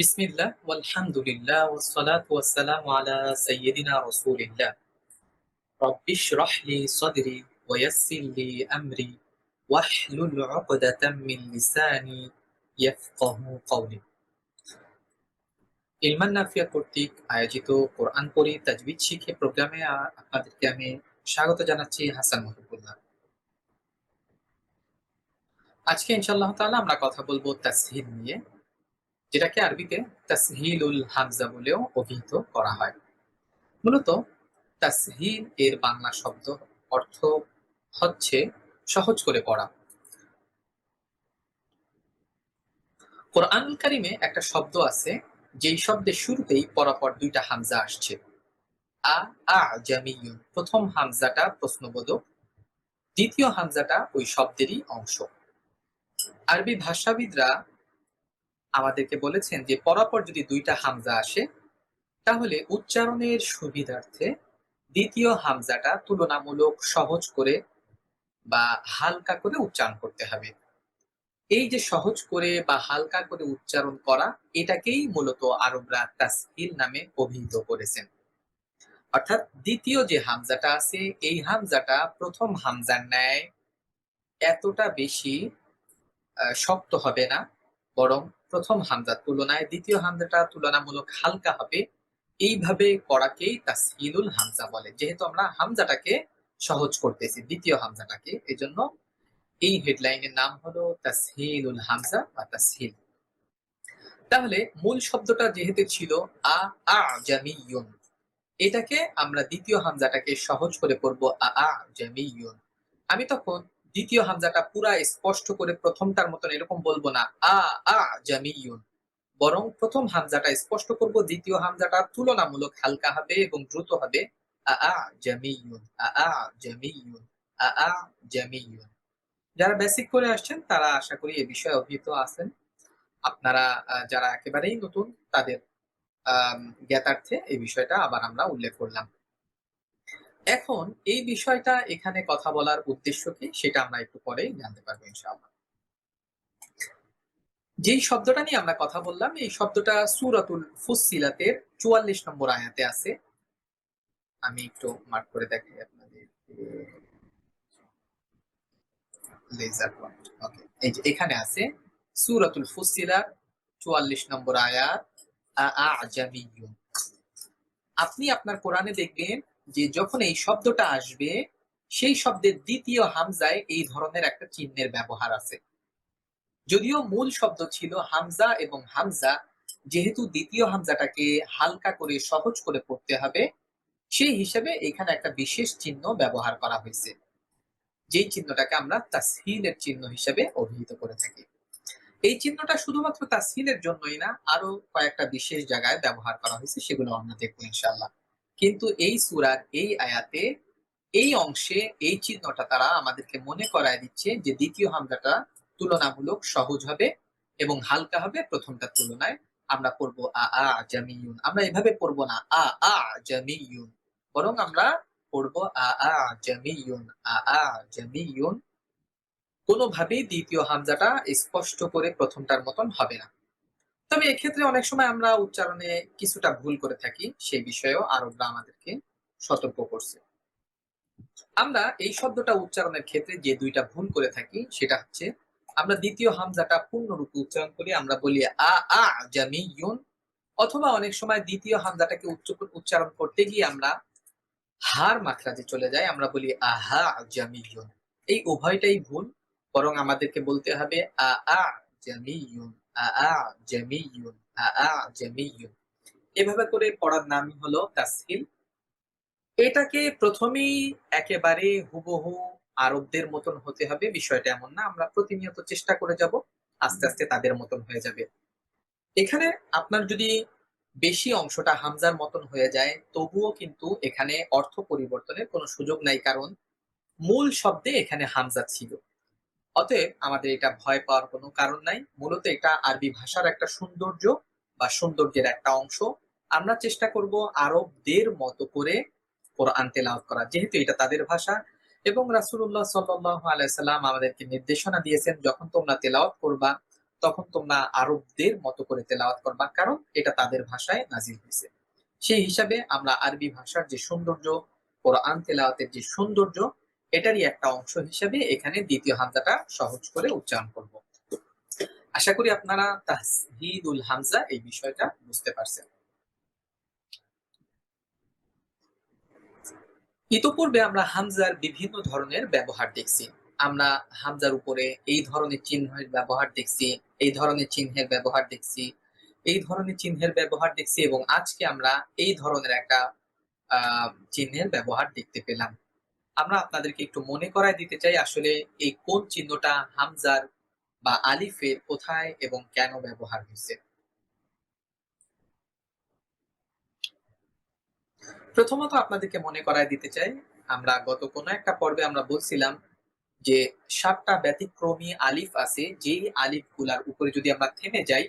বিসমিল্লাহ, ওয়ালহামদুলিল্লাহ ওয়াসসালাতু ওয়াসসালামু আলা সাইয়্যিদিনা রাসূলিল্লাহ। রাব্বিশ রাহলি সাদরি ওয়া ইয়াসসির লি আমরি ওয়াহলুল উকদাতাম মিন লিসানি ইয়াফকাহু কওলি ইলমান নাফিয়া কর্তৃক আয়োজিত কোরআন পড়ি তাজবিদ শিখে প্রোগ্রামে আপনাদেরকে আমি স্বাগত জানাচ্ছি হাসান মহিবুল্লাহ আজকে ইনশাআল্লাহ তাআলা আমরা কথা বলব তাসহিল নিয়ে। যেটাকে আরবিতে তাসহিলুল হামজা বলেও অভিহিত করা হয়। মূলত তাসহিল এর বাংলা শব্দ অর্থ হচ্ছে সহজ করে পড়া। কোরআনুল কারিমে একটা শব্দ আছে, যেই শব্দের শুরুতেই পরপর দুইটা হামজা আসছে। আ আ, জামিয়ুন। প্রথম হামজাটা প্রশ্নবোধক, দ্বিতীয় হামজাটা ওই শব্দেরই অংশ। আরবি ভাষাবিদরা আমাদেরকে বলেছেন যে, পরপর যদি দুইটা হামজা আসে, তাহলে উচ্চারণের সুবিধার্থে দ্বিতীয় হামজাটা তুলনামূলক সহজ করে বা হালকা করে উচ্চারণ করতে হবে। এই যে সহজ করে বা হালকা করে উচ্চারণ করা, এটাকেই মূলত আরবরা তাসহিল নামে অভিহিত করেছেন। অর্থাৎ দ্বিতীয় যে হামজাটা আছে, এই হামজাটা প্রথম হামজার ন্যায় এতটা বেশি শক্ত হবে না। বরং প্রথম হামজার তুলনায় দ্বিতীয় হামজাটা তুলনামূলক হালকা হবে। এইভাবে করাকেই তাসহিলুল হামজা বলে। যেহেতু আমরা হামজাটাকে সহজ করতেছি, দ্বিতীয় হামজাটাকে, এজন্য এই হেডলাইনের নাম হলো তাসহিলুল হামজা বা তাসহিল তাহলে মূল শব্দটা যেহেতু ছিল আ আ, জামিয়ুন, এটাকে আমরা দ্বিতীয় হামজাটাকে সহজ করে পড়ব আ আ, জামিয়ুন। আমি তখন দ্বিতীয় হামজাটা পুরা স্পষ্ট করে প্রথমটার মতন এরকম বলব না। আ আ, জামিয়ুন। বরং প্রথম হামজাটা স্পষ্ট করব, দ্বিতীয় হামজাটা তুলনামূলক হালকা হবে এবং দ্রুত হবে। আ আ, জামিয়ুন। আ আ, জামিয়ুন। আ আ, জামিয়ুন। যারা বেসিক করে আসছেন, তারা আশা করি এ বিষয়ে অভিহিত আছেন। আপনারা যারা একেবারেই নতুন, তাদের জ্ঞাতার্থে এই বিষয়টা আবার আমরা উল্লেখ করলাম। এখন এই বিষয়টা এখানে কথা বলার উদ্দেশ্য কি সেটা আমরা একটু পরেই জানতে পারব ইনশাআল্লাহ। যেই শব্দটা নিয়ে আমরা কথা বললাম, এই শব্দটা সুরাতুল ফুসিলাতের চুয়াল্লিশ নম্বর আয়াতে আছে। আমি একটু মার্ক করে দেখাই আপনাদের। লেজার পয়েন্ট ওকে এই যে এখানে আছে, সুরাতুল ফুসিলার চুয়াল্লিশ নম্বর আয়াত আজামিয়ুন আপনি আপনার কোরআনে দেখবেন যে যখন এই শব্দটা আসবে, সেই শব্দের দ্বিতীয় হামজায় এই ধরনের একটা চিহ্নের ব্যবহার আছে। যদিও মূল শব্দ ছিল হামজা এবং হামজা, যেহেতু দ্বিতীয় হামজাটাকে হালকা করে সহজ করে পড়তে হবে, সেই হিসেবে এখানে একটা বিশেষ চিহ্ন ব্যবহার করা হয়েছে। যেই চিহ্নটাকে আমরা তাসহিলের চিহ্ন হিসেবে অভিহিত করে থাকি। এই চিহ্নটা শুধুমাত্র তাসহিলের জন্যই না আরও কয়েকটা বিশেষ জায়গায় ব্যবহার করা হয়েছে, সেগুলো আমরা দেখব ইনশাল্লাহ কিন্তু এই সুরার এই আয়াতে, এই অংশে এই চিহ্নটা তারা আমাদেরকে মনে করায় দিচ্ছে যে দ্বিতীয় হামজাটা তুলনামূলক সহজ হবে এবং হালকা হবে প্রথমটার তুলনায়। আমরা পড়ব আ আ, জামিয়ুন। আমরা এভাবে পড়ব না, আ আ, জামিয়ুন। বরং আমরা পড়ব আ আ, জামিয়ুন, আ আ, জামিয়ুন। কোনোভাবেই দ্বিতীয় হামজাটা স্পষ্ট করে প্রথমটার মতন হবে না। তবে এক্ষেত্রে অনেক সময় আমরা উচ্চারণে কিছুটা ভুল করে থাকি, সেই বিষয়েও আরবরা আমাদেরকে সতর্ক করছে। আমরা এই শব্দটা উচ্চারণের ক্ষেত্রে যে দুইটা ভুল করে থাকি, সেটা হচ্ছে আমরা দ্বিতীয় হামজাটা পূর্ণরূপে উচ্চারণ করি, আমরা বলি আ আ, জামিয়ুন, অথবা অনেক সময় দ্বিতীয় হামজাটাকে উচ্চ উচ্চারণ করতে গিয়ে আমরা হার মাখরাজে চলে যাই, আমরা বলি আহা জামিয়ুন। এই উভয়টাই ভুল, বরং আমাদেরকে বলতে হবে আ আ, জামিয়ুন। আ আ জামিয়ুন আ আ জামিয়ুন। এভাবে করে পড়ার নামই হলো তাসহিল। এটাকে প্রথমেই একেবারে হুবহু আরবদের মতন হতে হবে, বিষয়টা এমন না, আমরা প্রতিনিয়ত চেষ্টা করে যাব, আস্তে আস্তে তাদের মতন হয়ে যাবে। এখানে আপনার যদি বেশি অংশটা হামজার মতন হয়ে যায়, তবুও কিন্তু এখানে অর্থ পরিবর্তনের কোনো সুযোগ নাই, কারণ মূল শব্দে এখানে হামজা ছিল। অতএব আমাদের এটা ভয় পাওয়ার কোনো কারণ নাই। মূলত এটা আরবি ভাষার একটা সৌন্দর্য বা সৌন্দর্যের একটা অংশ। আমরা চেষ্টা করব আরবদের মতো করে কোরআন তেলাওয়াত করা, যেহেতু এটা তাদের ভাষা। এবং রাসুল্লাহ সাল্লাম আমাদেরকে নির্দেশনা দিয়েছেন, যখন তোমরা তেলাওয়াত করবা, তখন তোমরা আরবদের মতো করে তেলাওয়াত করবা, কারণ এটা তাদের ভাষায় নাজিল হয়েছে। সেই হিসাবে আমরা আরবি ভাষার যে সৌন্দর্য, কোরআন তেলাওয়াতের যে সৌন্দর্য এটারই একটা অংশ হিসেবে এখানে দ্বিতীয় হামজাটা সহজ করে উচ্চারণ করব। আশা করি আপনারা তাহহিদুল হামজা এই বিষয়টা বুঝতে পারছেন। ইতোপূর্বে আমরা হামজার বিভিন্ন ধরনের ব্যবহার দেখছি। আমরা হামজার উপরে এই ধরনের চিহ্নের ব্যবহার দেখছি, এই ধরনের চিহ্নের ব্যবহার দেখছি, এই ধরনের চিহ্নের ব্যবহার দেখছি এবং আজকে আমরা এই ধরনের একটা চিহ্নের ব্যবহার দেখতে পেলাম। আমরা আপনাদেরকে একটু মনে করায় দিতে চাই আসলে এই কোন চিহ্নটা হামজার বা আলিফের কোথায় এবং কেন ব্যবহার হয়েছে? প্রথমত আপনাদেরকে মনে করায় দিতে চাই, আমরা গত কোনো একটা পর্বে আমরা বলছিলাম যে সাতটা ব্যতিক্রমী আলিফ আছে, যেই আলিফগুলার উপরে যদি আমরা থেমে যাই,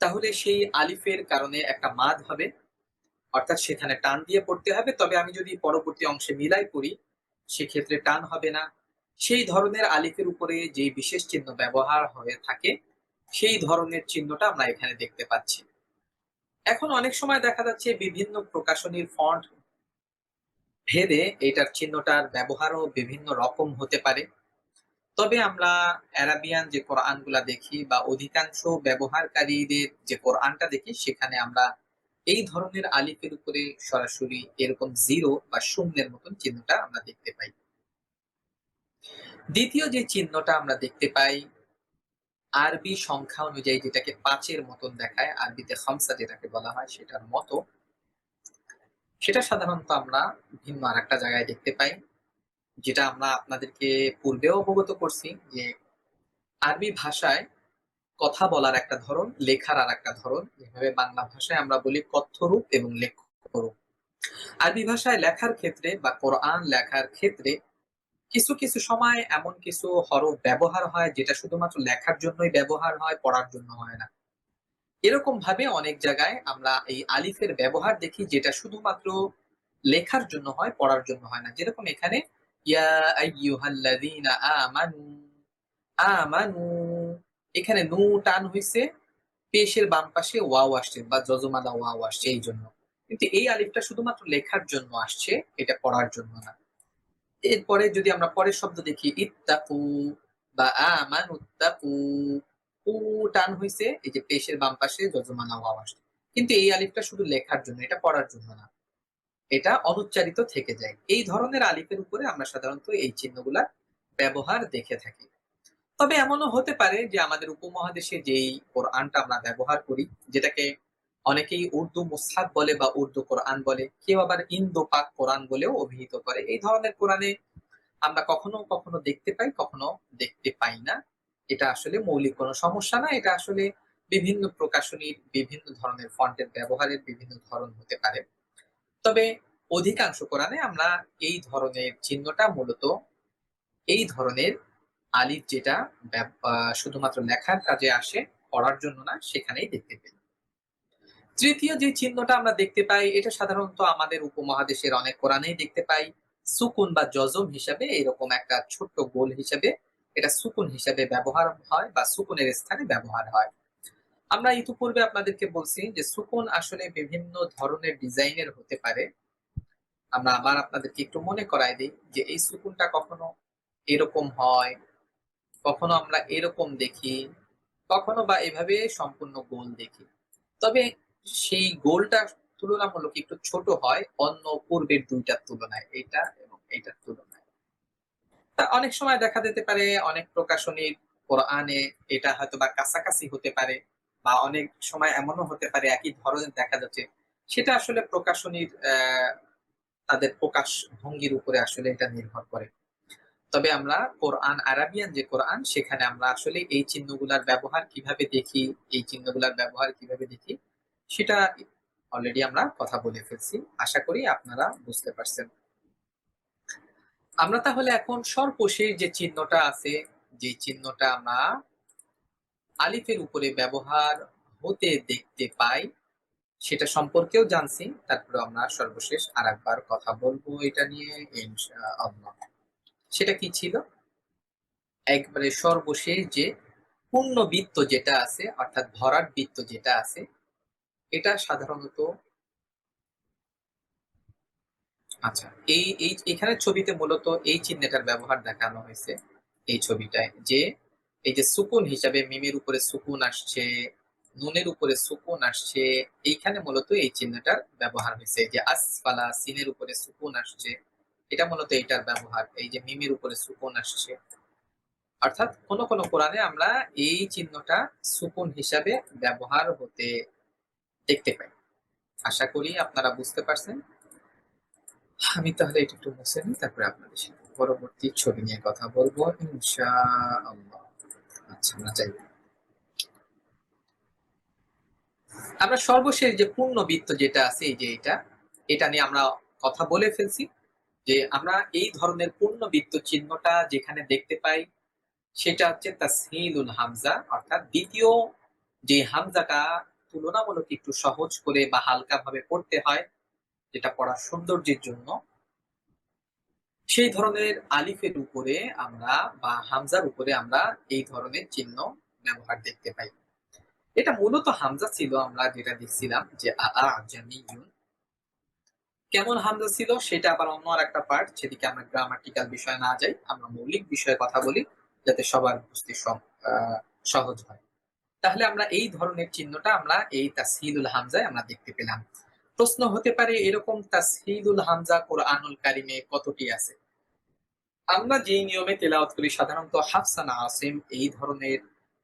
তাহলে সেই আলিফের কারণে একটা মাদ হবে। অর্থাৎ সেখানে টান দিয়ে পড়তে হবে। তবে আমি যদি পরবর্তী অংশে মিলাই করি, সেক্ষেত্রে টান হবে না। সেই ধরনের আলিফের উপরে যে বিশেষ চিহ্ন ব্যবহার হয়ে থাকে, সেই ধরনের চিহ্নটা আমরা এখানে দেখতে পাচ্ছি। এখন অনেক সময় দেখা যাচ্ছে বিভিন্ন প্রকাশনীর ফন্ট ভেদে এটার চিহ্নটার ব্যবহারও বিভিন্ন রকম হতে পারে। তবে আমরা অ্যারাবিয়ান যে কোরআনগুলা দেখি বা অধিকাংশ ব্যবহারকারীদের যে কোরআনটা দেখি, সেখানে আমরা এই ধরনের আলিফের উপরে সরাসরি এরকম জিরো বা শূন্যের মতন চিহ্নটা আমরা দেখতে পাই। দ্বিতীয় যে চিহ্নটা আমরা দেখতে পাই, আরবি সংখ্যা অনুযায়ী যেটাকে পাঁচের মতন দেখায়, আরবিতে হামসা যেটাকে বলা হয়, সেটার মতো। সেটা সাধারণত আমরা ভিন্ন আর একটা জায়গায় দেখতে পাই, যেটা আমরা আপনাদেরকে পূর্বেও অবগত করছি যে আরবি ভাষায় কথা বলার একটা ধরন, লেখার আর একটা ধরন। যেভাবে বাংলা ভাষায় আমরা বলি কথ্যরূপ এবং লেখরূপ আরবি ভাষায় লেখার ক্ষেত্রে বা কোরআন লেখার ক্ষেত্রে কিছু কিছু সময় এমন কিছু হরফ ব্যবহার হয় যেটা শুধুমাত্র লেখার জন্যই ব্যবহার হয়, পড়ার জন্য হয় না। এরকম ভাবে অনেক জায়গায় আমরা এই আলিফের ব্যবহার দেখি যেটা শুধুমাত্র লেখার জন্য হয়, পড়ার জন্য হয় না। যেরকম এখানে, ইয়া আইয়ুহাল্লাযীনা আমানু আমানু এখানে নু টান হয়েছে পেশের বাম পাশে ওয়াও আসছে বা যজমাদা ওয়াও আসছে এই জন্য। কিন্তু এই আলিফটা শুধুমাত্র লেখার জন্য আসছে, এটা পড়ার জন্য না। এরপরে যদি আমরা পরের শব্দ দেখি, ইত্তাকু বা আমানুত্তাকু উ টান হয়েছে এই যে পেশের বাম পাশে যজমানা ওয়াও আসছে। কিন্তু এই আলিফটা শুধু লেখার জন্য, এটা পড়ার জন্য না। এটা অনুচ্চারিত থেকে যায়। এই ধরনের আলিফের উপরে আমরা সাধারণত এই চিহ্নগুলা ব্যবহার দেখে থাকি। তবে এমনও হতে পারে যে আমাদের উপমহাদেশে যেই কোরআনটা আমরা ব্যবহার করি, যেটাকে অনেকেই উর্দু মুসহাব বলে বা উর্দু কোরআন বলে, কেউ আবার ইন্দো পাক কোরআন বলেও অভিহিত করে। এই ধরনের কোরআনে আমরা কখনো কখনো দেখতে পাই, কখনো দেখতে পাই না। এটা আসলে মৌলিক কোনো সমস্যা না, এটা আসলে বিভিন্ন প্রকাশনীর, বিভিন্ন ধরনের ফন্টের ব্যবহারের বিভিন্ন ধরন হতে পারে। তবে অধিকাংশ কোরআনে আমরা এই ধরনের চিহ্নটা মূলত এই ধরনের আলিফ যেটা শুধুমাত্র লেখার কাজে আসে, পড়ার জন্য না, সেখানেই দেখতে পাই তৃতীয় যে চিহ্নটা আমরা দেখতে পাই, এটা সাধারণত আমাদের উপমহাদেশের অনেক কোরআনেই দেখতে পাই। সুকুন বা জজম হিসাবে এরকম একটা ছোট্ট গোল হিসাবে এটা সুকুন হিসাবে ব্যবহার হয় বা সুকুনের স্থানে ব্যবহার হয়। আমরা ইতিপূর্বে আপনাদেরকে বলছি যে সুকুন আসলে বিভিন্ন ধরনের ডিজাইনের হতে পারে। আমরা আবার আপনাদেরকে একটু মনে করাই দিই যে এই সুকুনটা কখনো এরকম হয় কখনো আমরা এরকম দেখি, কখনো বা এভাবে সম্পূর্ণ গোল দেখি। তবে সেই গোলটা তুলনামূলক একটু ছোট হয় অন্য পূর্বের দুইটার তুলনায়, এইটা এবং এইটার তুলনায়। অনেক সময় দেখা যেতে পারে, অনেক প্রকাশনীর কোরআনে এটা হয়তো বা কাছাকাছি হতে পারে বা অনেক সময় এমনও হতে পারে, একই ধরনের দেখা যাচ্ছে। সেটা আসলে প্রকাশনীর তাদের প্রকাশ ভঙ্গির উপরে আসলে এটা নির্ভর করে। তবে আমরা কোরআন, আরাবিয়ান যে কোরআন, সেখানে আমরা আসলে এই চিহ্নগুলার ব্যবহার কীভাবে দেখি, এই চিহ্নগুলার ব্যবহার কীভাবে দেখি, সেটা অলরেডি আমরা কথা বলে ফেলছি। আশা করি আপনারা বুঝতে পারছেন। আমরা তাহলে এখন সর্বশেষ যে চিহ্নটা আছে, যে চিহ্নটা আমরা আলিফের উপরে ব্যবহার হতে দেখতে পাই, সেটা সম্পর্কেও জানছি। তারপরে আমরা সর্বশেষ আর একবার কথা বলব এটা নিয়ে সেটা কি ছিল? একবারে সর্বশেষ যে পূর্ণ বৃত্ত যেটা আছে, অর্থাৎ ভরাট বৃত্ত যেটা আছে, এটা সাধারণত আচ্ছা এই এই, এখানে ছবিতে মূলত এই চিহ্নটার ব্যবহার দেখানো হয়েছে। এই ছবিটায় যে, এই যে সুকুন হিসাবে মিমের উপরে সুকুন আসছে, নুনের উপরে সুকুন আসছে, এইখানে মূলত এই চিহ্নটার ব্যবহার হয়েছে। যে আসফালা সিনের উপরে সুকুন আসছে এটা মূলত এটার ব্যবহার, এই যে মিমের উপরে সুকুন আসছে। অর্থাৎ কোন কোন কোরআনে আমরা এই চিহ্নটা সুকুন হিসাবে ব্যবহার হতে দেখতে পাই। আশা করি আপনারা বুঝতে পারছেন। আমি তাহলে এটা একটু মুছে নিই, তারপরে আপনাদের সাথে পরবর্তী ছবি নিয়ে কথা বলব আচ্ছা আমরা যাই। আমরা সর্বশেষ যে পূর্ণ বৃত্ত যেটা আছে, এই যে এটা এটা নিয়ে আমরা কথা বলে ফেলছি। যে আমরা এই ধরনের পূর্ণ বৃত্ত চিহ্নটা যেখানে দেখতে পাই, সেটা হচ্ছে তাসহিলুল হামজা, অর্থাৎ দ্বিতীয় যে হামজাটা তুলনামূলক একটু সহজ করে বা হালকা ভাবে পড়তে হয়, যেটা পড়ার সৌন্দর্যের জন্য, সেই ধরনের আলিফের উপরে আমরা বা হামজার উপরে আমরা এই ধরনের চিহ্ন ব্যবহার দেখতে পাই। এটা মূলত হামজা ছিল আমরা যেটা দেখছিলাম যে আ আ জামিউন কেমন হামজা ছিল সেটা আবার অন্য আর একটা পার্ট সেদিকে আমরা গ্রামাটিক্যাল বিষয় না যাই, আমরা মৌলিক বিষয়ে কথা বলি, যাতে সবার বুঝতে সহজ হয়। তাহলে আমরা এই ধরনের চিহ্নটা আমরা এই তাসহিলুল হামজায় আমরা দেখতে পেলাম। প্রশ্ন হতে পারে, এরকম তাসহিদুল হামজা কোরআনুল কারিমে কতটি আছে? আমরা যে নিয়মে তেলাওয়াত করি, সাধারণত হাফসানা আসিম এই ধরনের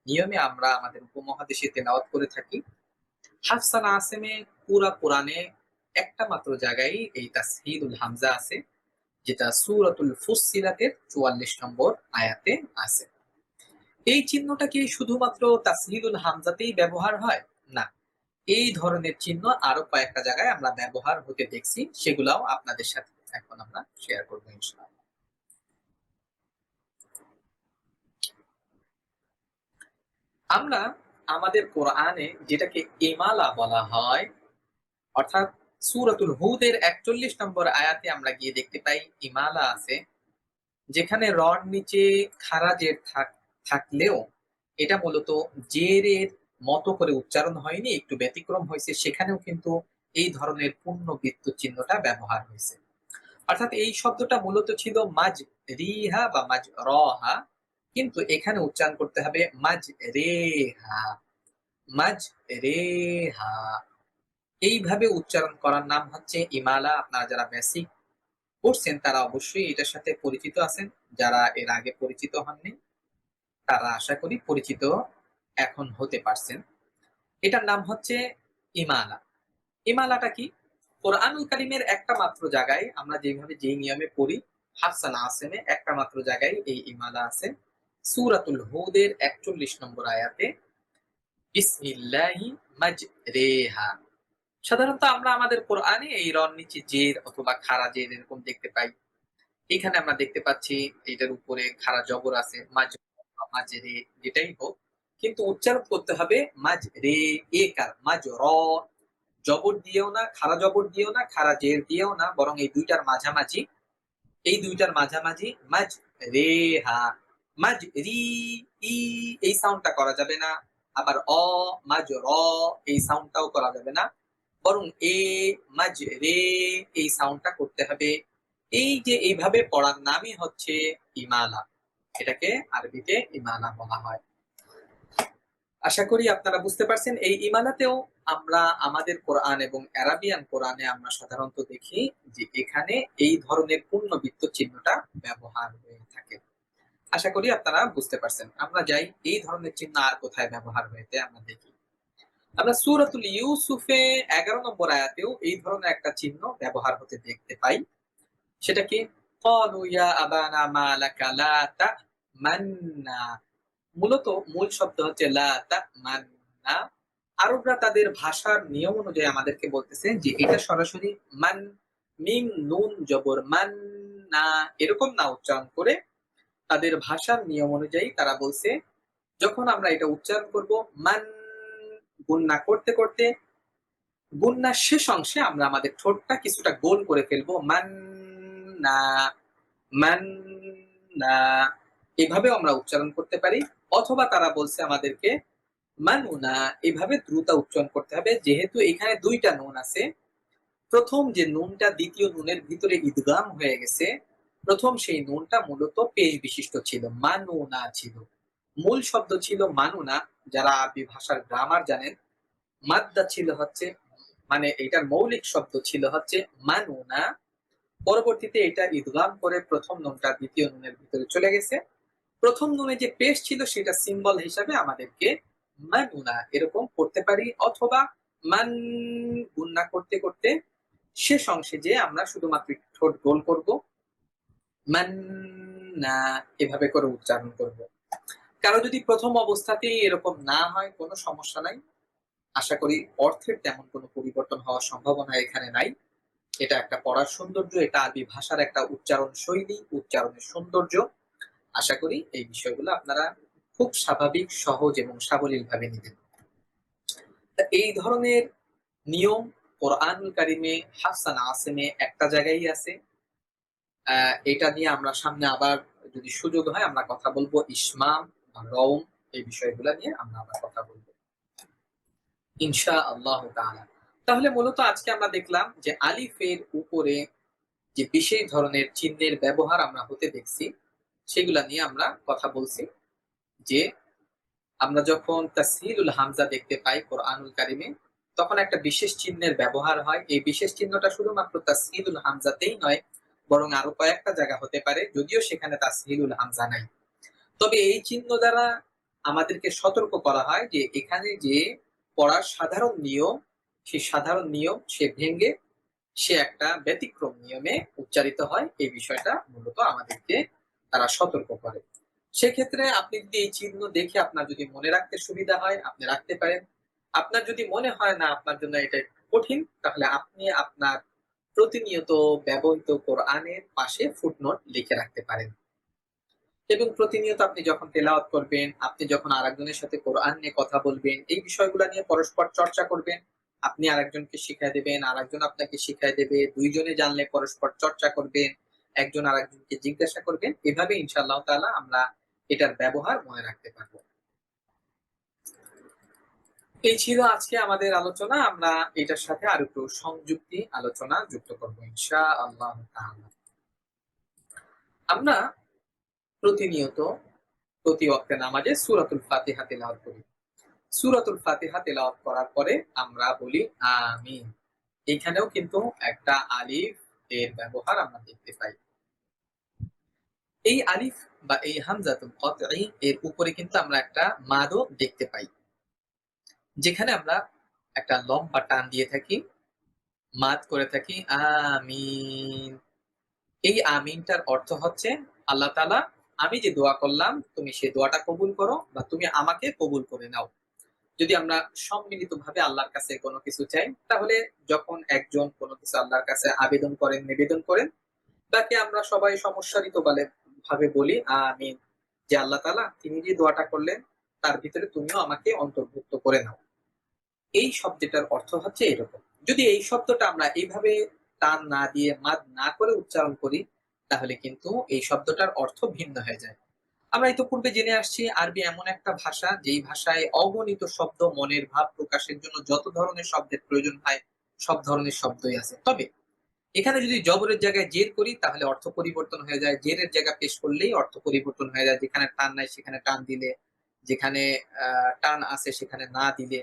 নিয়মে আমরা আমাদের উপমহাদেশে তেলাওয়াত করে থাকি। হাফসানা আসিমে পুরা কোরআনে একটা মাত্র জায়গায় এই তাসহিদুল হামজা আছে, যেটা সুরাতুল ফুসিলাতের চুয়াল্লিশ নম্বর আয়াতে আছে। এই চিহ্নটা কি শুধুমাত্র তাসহিদুল হামজাতেই ব্যবহার হয়? না। এই ধরনের চিহ্ন আরও কয়েকটা জায়গায় আমরা ব্যবহার হতে দেখছি, সেগুলাও আপনাদের সাথে এখন আমরা শেয়ার করব ইনশাআল্লাহ। আমরা আমাদের কোরআনে যেটাকে ইমালা বলা হয়, অর্থাৎ সুরাতুল হুদের একচল্লিশ নম্বর আয়াতে আমরা গিয়ে দেখতে পাই, ইমালা আছে, যেখানে রড নিচে খারাজের থাকলেও এটা মূলত জেরের মতো করে উচ্চারণ হয়নি, একটু ব্যতিক্রম হয়েছে, সেখানেও কিন্তু এই ধরনের পূর্ণ বৃত্ত চিহ্নটা ব্যবহার হয়েছে। অর্থাৎ এই শব্দটা মূলত ছিল মাজ রিহা বা মাজ রহা, কিন্তু এখানে উচ্চারণ করতে হবে মাজ রেহা মাজ রেহা। এইভাবে উচ্চারণ করার নাম হচ্ছে ইমালা। আপনারা যারা বেসিক পড়ছেন, তারা অবশ্যই এটার সাথে পরিচিত আছেন। যারা এর আগে পরিচিত হননি, তারা আশা করি পরিচিত এখন হতে পারছেন। এটার নাম হচ্ছে ইমালা। ইমালাটা কি? কোরআনুল কারিমের একটা মাত্র জায়গায় আমরা যেভাবে যেই নিয়মে পড়ি হাসান আসেমে একটা মাত্র জায়গায় এই ইমালা আছে। সুরাতুল হুদের একচল্লিশ নম্বর আয়াতে, বিসমিল্লাহি মাজরেহা। সাধারণত আমরা আমাদের কোরআনে এই রন নিচে জের অথবা খারা জের এরকম দেখতে পাই। এখানে আমরা দেখতে পাচ্ছি এটার উপরে খারা জবর আছে মাজ মাজরে যেটাই হোক। কিন্তু উচ্চারণ করতে হবে মাজ রে এ কার মাজ র। জবর দিয়েও না খারা জবর দিয়েও না খারা জের দিয়েও না, বরং এই দুইটার মাঝামাঝি, এই দুইটার মাঝামাঝি মাঝ রে হা, মাঝ রি, ই, এই সাউন্ডটা করা যাবে না। আবার অ মাজ র, এই সাউন্ডটাও করা যাবে না। বরং এ মাজ রে, এই সাউন্ডটা করতে হবে। এই যে, এইভাবে পড়ার নামই হচ্ছে ইমালা। এটাকে আরবিতে ইমালা বলা হয়। আশা করি আপনারা বুঝতে পারছেন, এই ইমালাতেও আমরা, আমাদের কোরআন এবং অ্যারাবিয়ান কোরআনে আমরা সাধারণত দেখি যে এখানে এই ধরনের পূর্ণবৃত্ত চিহ্নটা ব্যবহার হয়ে থাকে। আশা করি আপনারা বুঝতে পারছেন। আমরা যাই, এই ধরনের চিহ্ন আর কোথায় ব্যবহার হয়েছে, আমরা দেখি। আমরা সুরাতুল ইউসুফে এগারো নম্বর আয়াতেও এই ধরনের একটা চিহ্ন ব্যবহার হতে দেখতে পাই। সেটা কি? মূলত মূল শব্দ হচ্ছে লা তামান্না আরবরা তাদের ভাষার নিয়ম অনুযায়ী আমাদেরকে বলতেছে যে এটা সরাসরি মান মিম নুন জবর মান না এরকম না উচ্চারণ করে তাদের ভাষার নিয়ম অনুযায়ী তারা বলছে, যখন আমরা এটা উচ্চারণ করব, মান গুন্না করতে করতে গুন্নার শেষ অংশে আমরা আমাদের ঠোঁটটা কিছুটা গোল করে ফেলব। মান না মান না। এভাবে আমরা উচ্চারণ করতে পারি। অথবা তারা বলছে আমাদেরকে মানুনা এভাবে দ্রুত উচ্চারণ করতে হবে। যেহেতু এখানে দুইটা নুন আছে, প্রথম যে নুনটা দ্বিতীয় নুনের ভিতরে ঈদগাম হয়ে গেছে, প্রথম সেই নুনটা মূলত পেশ বিশিষ্ট ছিল মানুনা ছিল। মূল শব্দ ছিল মানুনা, যারা আরবি ভাষার গ্রামার জানেন। মাদ্দা ছিল হচ্ছে মানে এটার মৌলিক শব্দ ছিল হচ্ছে মানুনা। পরবর্তীতে এটা ঈদগাম করে প্রথম নুনটা দ্বিতীয় নুনের ভিতরে চলে গেছে। প্রথম নুনে যে পেশ ছিল সেটা সিম্বল হিসাবে আমাদেরকে মানুনা এরকম করতে পারি, অথবা মান গুন্না করতে করতে শেষ অংশে যে আমরা শুধুমাত্র ঠোঁট গোল করব। মান না এভাবে করে উচ্চারণ করব। কারও যদি প্রথম অবস্থাতেই এরকম না হয়, কোনো সমস্যা নাই। আশা করি অর্থের তেমন কোনো পরিবর্তন হওয়ার সম্ভাবনা এখানে নাই। এটা একটা পড়ার সৌন্দর্য, এটা আরবি ভাষার একটা উচ্চারণ শৈলী, উচ্চারণের সৌন্দর্য। আশা করি এই বিষয়গুলো আপনারা খুব স্বাভাবিক, সহজ এবং সাবলীল ভাবে নিতেন এই ধরনের নিয়ম কোরআনুল কারিমে, হাসান আসেমে একটা জায়গায় আছে। এটা নিয়ে আমরা সামনে আবার যদি সুযোগ হয়, আমরা কথা বলব ইসমাম রৌম এই বিষয়গুলো নিয়ে আমরা আবার কথা বলব। ইনশা আল্লাহ তাহলে মূলত আজকে আমরা দেখলাম যে আলিফের উপরে যে বিশেষ ধরনের চিহ্নের ব্যবহার আমরা হতে দেখছি, সেগুলা নিয়ে আমরা কথা বলছি। যে আমরা যখন তাসহিলুল হামজা দেখতে পাই কোরআনুল কারিমে, তখন একটা বিশেষ চিহ্নের ব্যবহার হয়। এই বিশেষ চিহ্নটা শুধুমাত্র তাসহিলুল হামজাতেই নয়, বরং আরও কয়েকটা জায়গা হতে পারে, যদিও সেখানে তাসহিলুল হামজা নাই। তবে এই চিহ্ন দ্বারা আমাদেরকে সতর্ক করা হয় যে এখানে যে পড়ার সাধারণ নিয়ম, সে সাধারণ নিয়ম সে ভেঙ্গে সে একটা ব্যতিক্রম নিয়মে উচ্চারিত হয়, এই বিষয়টা মূলত আমাদেরকে তারা সতর্ক করে। সেক্ষেত্রে আপনি যদি এই চিহ্ন দেখে আপনার যদি মনে রাখতে সুবিধা হয়, আপনি রাখতে পারেন। আপনার যদি মনে হয় না আপনার জন্য এটা কঠিন, তাহলে আপনি আপনার প্রতিনিয়ত ব্যবহৃত কোরআনের পাশে ফুটনোট লিখে রাখতে পারেন। এবং প্রতিনিয়ত আপনি যখন তেলাওয়াত করবেন, আপনি যখন আরেকজনের সাথে কোরআন নিয়ে কথা বলবেন, এই বিষয়গুলো নিয়ে পরস্পর চর্চা করবেন, আপনি আরেকজনকে শিখাই দেবেন, আরেকজন আপনাকে শিখাই দেবে, দুইজনে জানলে পরস্পর চর্চা করবেন, একজন আরেকজনকে জিজ্ঞাসা করবেন, এভাবে ইনশাআল্লাহ তাআলা আমরা এটার ব্যবহার মনে রাখতে পারব। এই ছিল আজকে আমাদের আলোচনা, আমরা এটার সাথে আরও একটু সংযুক্তি আলোচনা যুক্ত করব ইনশা আল্লাহ আমরা প্রতিনিয়ত প্রতি অক্টে নামাজে সুরাতুল ফাতিহা তেলাওয়াত করি। সুরাতুল ফাতিহা তেলাওয়াত করার পরে আমরা বলি আমিন। এখানেও কিন্তু একটা আলিফ এর ব্যবহার আমরা দেখতে পাই। এই আলিফ বা এই হামজাতুল কতঈ এর উপরে কিন্তু আমরা একটা মাদও দেখতে পাই। যেখানে আমরা একটা লম্বা টান দিয়ে থাকি, মাদ করে থাকি আমিন। এই আমিনটার অর্থ হচ্ছে আল্লাহ তাআলা আমি যে দোয়া করলাম, তুমি সেই দোয়াটা কবুল করো বা তুমি আমাকে কবুল করে নাও। যদি আমরা সম্মিলিত ভাবে আল্লাহর কাছে কোনো কিছু চাই, তাহলে যখন একজন কোনো কিছু আল্লাহর কাছে আবেদন করেন, নিবেদন করেন, তাকে আমরা সবাই সমস্যারিত বলে, ভাবে বলি আমি যে আল্লাহ তালা তিনি যে দোয়াটা করলেন, তার ভিতরে তুমিও আমাকে অন্তর্ভুক্ত করে নাও। এই শব্দটার অর্থ হচ্ছে এরকম। যদি এই শব্দটা আমরা এইভাবে টান না দিয়ে, মাদ না করে উচ্চারণ করি তাহলে কিন্তু এই শব্দটার অর্থ ভিন্ন হয়ে যায়। আমরা ইতিপূর্বে জেনে আসছি, আরবি এমন একটা ভাষা, যেই ভাষায় অগণিত শব্দ মনের ভাব প্রকাশের জন্য যত ধরনের শব্দের প্রয়োজন হয়, সব ধরনের শব্দই আছে। তবে এখানে যদি জবরের জায়গায় জের করি, তাহলে অর্থ পরিবর্তন হয়ে যায়। জেরের জায়গা পেশ করলেই অর্থ পরিবর্তন হয়ে যায়। যেখানে টান নাই, সেখানে টান দিলে, যেখানে টান আছে, সেখানে না দিলে।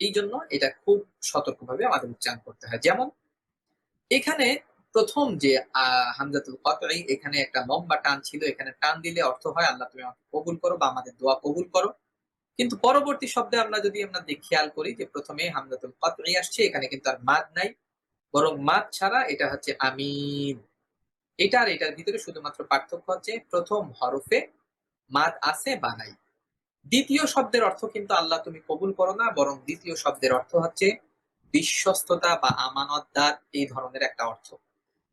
এই জন্য এটা খুব সতর্কভাবে আমাদের উচ্চারণ করতে হয়। যেমন, এখানে প্রথম যে হামজাতুল কতই এখানে একটা লম্বা টান ছিল, এখানে টান দিলে অর্থ হয়, আল্লাহ তুমি আমাকে কবুল করো বা আমাদের দোয়া কবুল করো। কিন্তু পরবর্তী শব্দে আমরা যদি আমরা খেয়াল করি যে, প্রথমে হামজাতুল কতই আসছে, এখানে কিন্তু আর মাদ নাই। বরং মাদ ছাড়া এটা হচ্ছে আমিন। এটা আর এটার ভিতরে শুধুমাত্র পার্থক্য হচ্ছে, প্রথম হরফে মাদ আছে বা নাই। দ্বিতীয় শব্দের অর্থ কিন্তু আল্লাহ তুমি কবুল করো না, বরং দ্বিতীয় শব্দের অর্থ হচ্ছে বিশ্বস্ততা বা আমানতদার, এই ধরনের একটা অর্থ।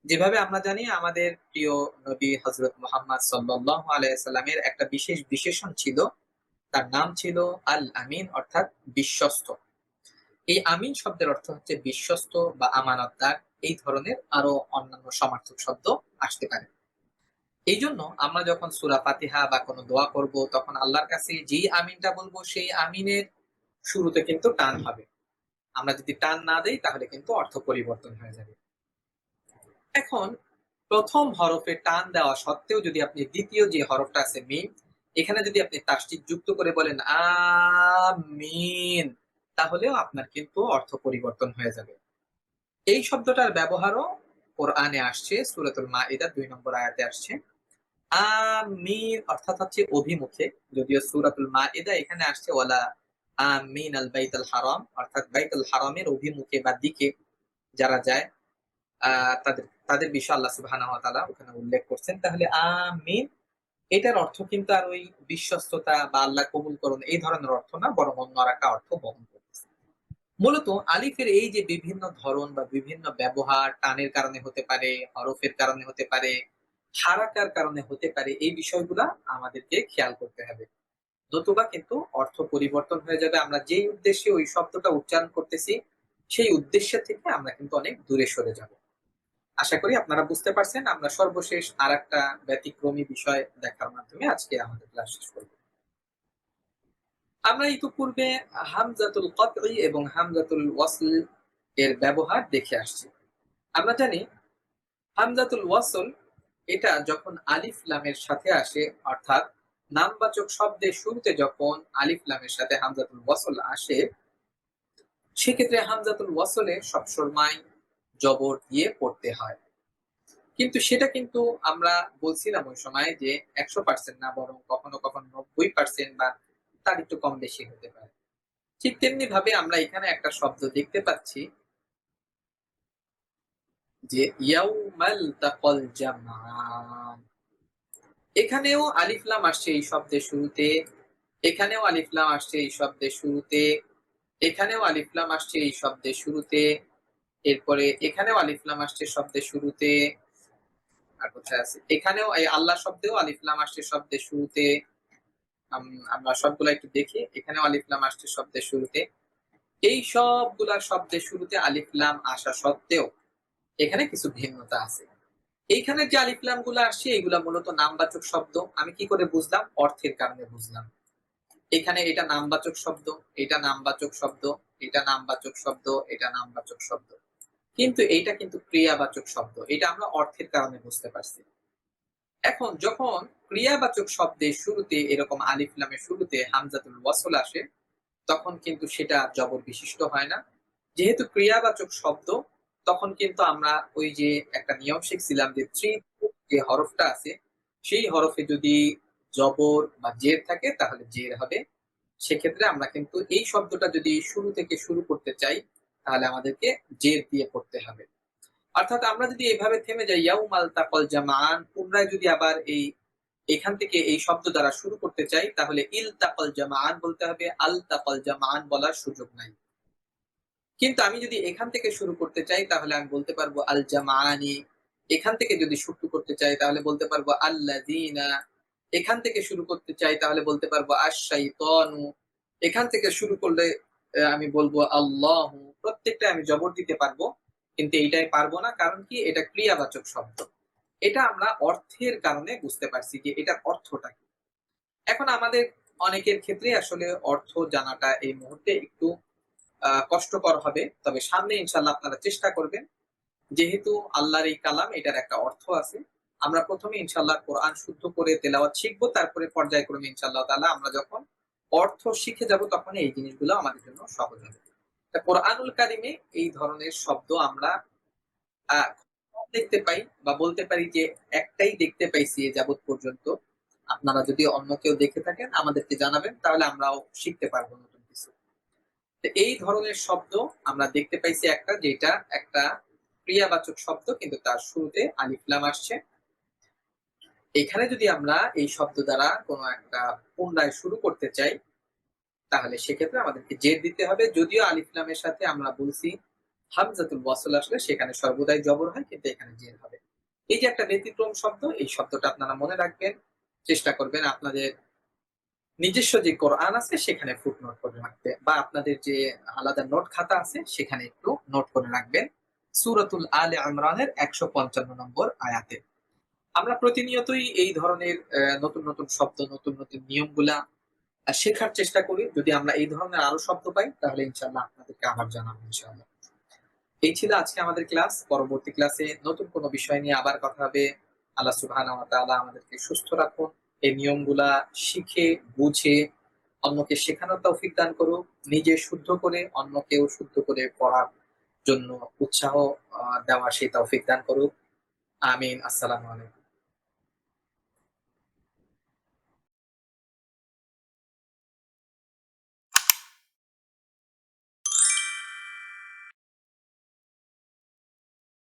যেভাবে আমরা জানি আমাদের প্রিয় নবী হজরত মোহাম্মদ সাল্লাহ আলাইসাল্লামের একটা বিশেষ বিশেষণ ছিল, তার নাম ছিল আল আমিন অর্থাৎ বিশ্বস্ত। এই আমিন শব্দের অর্থ হচ্ছে বিশ্বস্ত বা আমানতদার। এই ধরনের আরও অন্যান্য সমার্থক শব্দ আসতে পারে। এই জন্য আমরা যখন সুরা ফাতিহা বা কোনো দোয়া করব, তখন আল্লাহর কাছে যেই আমিনটা বলব, সেই আমিনের শুরুতে কিন্তু টান হবে। আমরা যদি টান না দেই, তাহলে কিন্তু অর্থ পরিবর্তন হয়ে যাবে। এখন প্রথম হরফে টান দেওয়া সত্ত্বেও যদি আপনি দ্বিতীয় যে হরফটা আছে মিম, এখানে যদি আপনি তাসটিক যুক্ত করে বলেন আমিন, তাহলেও আপনার কিন্তু অর্থ পরিবর্তন হয়ে যাবে। এই শব্দটার ব্যবহারও কোরআনে আসছে, সুরাতুল মাইদা দুই নম্বর আয়াতে আসছে। আমিন অর্থাৎ হচ্ছে অভিমুখে, যদিও সুরাতুল মাইদা এখানে আসছে, ওয়ালা আমিন আল বাইতুল হারাম, অর্থাৎ বাইতুল হারামের অভিমুখে বা দিকে যারা যায়, আহ তাদের তাদের বিষয় আল্লাহ ওয়া ওখানে উল্লেখ করছেন। তাহলে আমিন, এটার অর্থ কিন্তু আর ওই বিশ্বস্ততা বা আল্লাহ কবুল করুন এই ধরনের অর্থ না, বরং অন্য একটা অর্থ বহন করতেছে। মূলত আলিফের এই যে বিভিন্ন ধরন বা বিভিন্ন ব্যবহার টানের কারণে হতে পারে, হরফের কারণে হতে পারে, হারাকার কারণে হতে পারে, এই বিষয়গুলা আমাদেরকে খেয়াল করতে হবে। নতুবা কিন্তু অর্থ পরিবর্তন হয়ে যাবে। আমরা যেই উদ্দেশ্যে ওই শব্দটা উচ্চারণ করতেছি, সেই উদ্দেশ্য থেকে আমরা কিন্তু অনেক দূরে সরে যাব। আশা করি আপনারা বুঝতে পারছেন। আমরা সর্বশেষ আর একটা ব্যতিক্রমী বিষয় দেখার মাধ্যমে আজকে আমাদের ক্লাস শেষ করব। আমরা ইতিপূর্বে হামজাতুল কতই এবং হামজাতুল ওয়াসল এর ব্যবহার দেখে আসছি। আমরা জানি হামজাতুল ওয়াসল এটা যখন আলিফ লামের সাথে আসে, অর্থাৎ নামবাচক শব্দের শুরুতে যখন আলিফ লামের সাথে হামজাতুল ওয়াসল আসে, সেক্ষেত্রে হামজাতুল ওয়াসলে সবসময় জবর দিয়ে পড়তে হয়। কিন্তু সেটা কিন্তু আমরা বলছিলাম ওই সময় যে একশো পার্সেন্ট না, বরং কখনো কখনো নব্বই পার্সেন্ট বা তার একটু কম বেশি হতে পারে। ঠিক তেমনি ভাবে আমরা এখানে একটা শব্দ দেখতে পাচ্ছি যে এখানেও আলিফলাম আসছে এই শব্দের শুরুতে, এখানেও আলিফলাম আসছে এই শব্দের শুরুতে, এখানেও আলিফলাম আসছে এই শব্দের শুরুতে। এরপরে এখানেও আলিফলাম আসছে শব্দের শুরুতে। আর কোথায় আছে? এখানেও, এই আল্লাহ শব্দেও আলিফলাম আসছে শব্দের শুরুতে। আমরা সবগুলো একটু দেখি। এখানেও আলিফলাম আসছে শব্দের শুরুতে। এই সবগুলা শব্দের শুরুতে আলিফলাম আসা সত্ত্বেও এখানে কিছু ভিন্নতা আছে। এইখানে যে আলিফলামগুলো আসছে, এগুলা মূলত নামবাচক শব্দ। আমি কি করে বুঝলাম? অর্থের কারণে বুঝলাম। এখানে এটা নামবাচক শব্দ, এটা নামবাচক শব্দ, এটা নামবাচক শব্দ, এটা নামবাচক শব্দ। কিন্তু এইটা কিন্তু ক্রিয়াবাচক শব্দ। এটা আমরা অর্থের কারণে বুঝতে পারছি। এখন যখন ক্রিয়াবাচক শব্দের শুরুতে এরকম আলিফলামের শুরুতে হামজাতুল ওয়াসল আসে, তখন কিন্তু সেটা জবর বিশিষ্ট হয় না। যেহেতু ক্রিয়াবাচক শব্দ, তখন কিন্তু আমরা ওই যে একটা নিয়ম শিখছিলাম যে থ্রি যে হরফটা আছে, সেই হরফে যদি জবর বা জের থাকে তাহলে জের হবে। সেক্ষেত্রে আমরা কিন্তু এই শব্দটা যদি শুরু থেকে শুরু করতে চাই তাহলে আমাদেরকে জের দিয়ে পড়তে হবে। অর্থাৎ আমরা যদি এইভাবে থেমে যাই ইয়াউমাল তাকল জামান পুনরায় যদি আবার এই, এখান থেকে এই শব্দ দ্বারা শুরু করতে চাই, তাহলে ইল তাকল জামান বলতে হবে, আল তাকল জামান বলার সুযোগ নাই। কিন্তু আমি যদি এখান থেকে শুরু করতে চাই, তাহলে আমি বলতে পারব, আল জামানি এখান থেকে যদি শুরু করতে চাই, তাহলে বলতে পারব, আল্লাযিনা, এখান থেকে শুরু করতে চাই, তাহলে বলতে পারব আশাই তনু এখান থেকে শুরু করলে আমি বলব, আল্লাহ প্রত্যেকটা আমি জবর দিতে পারব, কিন্তু এইটাই পারব না, কারণ কি এটা ক্রিয়াবাচক শব্দ। এটা আমরা অর্থের কারণে বুঝতে পারছি যে এটার অর্থটা কি। এখন আমাদের অনেকের ক্ষেত্রে আসলে অর্থ জানাটা এই মুহূর্তে একটু কষ্টকর হবে, তবে সামনে ইনশাল্লাহ আপনারা চেষ্টা করবেন। যেহেতু আল্লাহর এই কালাম, এটার একটা অর্থ আছে। আমরা প্রথমে ইনশাল্লাহ কোরআন শুদ্ধ করে তেলাওয়াত শিখব, তারপরে পর্যায়ক্রমে ইনশাল্লাহ তাআলা আমরা যখন অর্থ শিখে যাব তখন এই জিনিসগুলো আমাদের জন্য সহজ হবে। কোরআনুল কারিমে এই ধরনের শব্দ আমরা দেখতে পাই বা বলতে পারি যে একটাই দেখতে পাইছি এ যাবৎ পর্যন্ত। আপনারা যদি অন্য কেউ দেখে থাকেন, আমাদেরকে জানাবেন, তাহলে আমরাও শিখতে পারব নতুন কিছু। এই ধরনের শব্দ আমরা দেখতে পাইছি একটা, যেটা একটা ক্রিয়াবাচক শব্দ, কিন্তু তার শুরুতে আলিফলাম আসছে। এখানে যদি আমরা এই শব্দ দ্বারা কোনো একটা পুনরায় শুরু করতে চাই তাহলে সেক্ষেত্রে আমাদেরকে জের দিতে হবে। যদিও আলিফলামের সাথে আমরা বলছি, হামজাতুল ওয়াসল আসলে সেখানে সর্বদাই জবর হয়, কিন্তু এখানে জের হবে। এই যে একটা ব্যতিক্রম শব্দ, এই শব্দটা আপনারা মনে রাখবেন, চেষ্টা করবেন আপনাদের নিজস্ব যে কোরআন আছে সেখানে ফুট নোট করে রাখতে, বা আপনাদের যে আলাদা নোট খাতা আছে সেখানে একটু নোট করে রাখবেন। সুরাতুল আলে আমরানের একশো পঞ্চান্ন নম্বর আয়াতে। আমরা প্রতিনিয়তই এই ধরনের নতুন নতুন শব্দ, নতুন নতুন নিয়মগুলা শেখার চেষ্টা করি। যদি আমরা এই ধরনের আরও শব্দ পাই, তাহলে ইনশাল্লাহ আপনাদেরকে আবার জানাব ইনশাল্লাহ এই ছিল আজকে আমাদের ক্লাস। পরবর্তী ক্লাসে নতুন কোনো বিষয় নিয়ে আবার কথা হবে। আল্লাহ তাআলা আমাদেরকে সুস্থ রাখুন। এই নিয়মগুলা শিখে, বুঝে অন্যকে শেখানোর তৌফিক দান করুক। নিজে শুদ্ধ করে অন্যকেও শুদ্ধ করে পড়ার জন্য উৎসাহ দেওয়ার সেই তৌফিক দান করুক। আমিন। আসসালামু আলাইকুম।